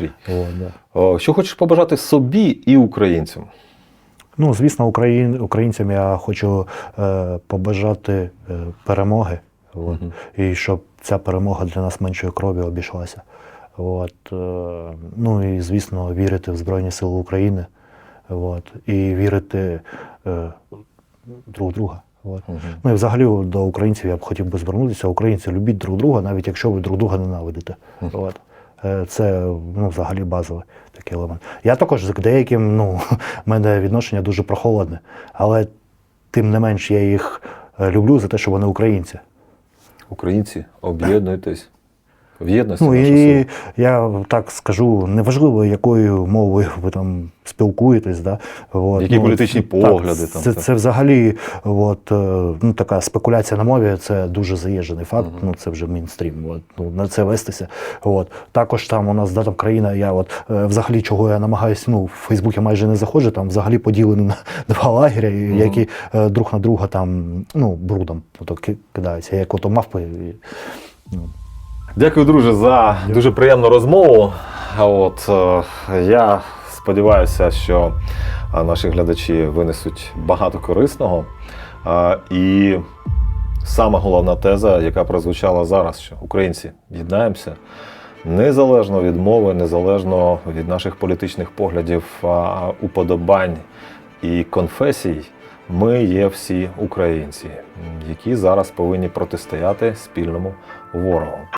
настрій. От, да. О, Що хочеш побажати собі і українцям? Ну, звісно, україн, українцям я хочу е, побажати е, перемоги. От, І щоб ця перемога для нас меншою кров'ю обійшлася. От, е, ну і, звісно, вірити в Збройні Сили України. От, і вірити е, друг друга. От. Ну і взагалі до українців я б хотів би звернутися. Українці любіть друг друга, навіть якщо ви друг друга ненавидите. От. Е, Це ну, взагалі базовий такий елемент. Я також з деяким, ну, в мене відношення дуже прохолодне, але тим не менш я їх е, люблю за те, що вони українці. Українці, об'єднуйтесь. В єдності Ну і я так скажу, неважливо, якою мовою ви там спілкуєтесь, да? От, Які політичні так, погляди там, Це, так. це взагалі от, е, ну, така спекуляція на мові, це дуже заїжджений факт, ну це вже мінстрім. От, ну, на це вестися. От. Також там у нас да, там країна, я от е, взагалі чого я намагаюся, ну, в Фейсбуці майже не заходжу, там взагалі поділені на два лагеря, і які е, друг на друга там ну, брудом кидаються, як ото мавпи. ну, Дякую, друже, за дуже приємну розмову. От е, я сподіваюся, що е, наші глядачі винесуть багато корисного. Е, І сама головна теза, яка прозвучала зараз, що українці єднаємося незалежно від мови, незалежно від наших політичних поглядів, уподобань і конфесій. Ми є всі українці, які зараз повинні протистояти спільному ворогу.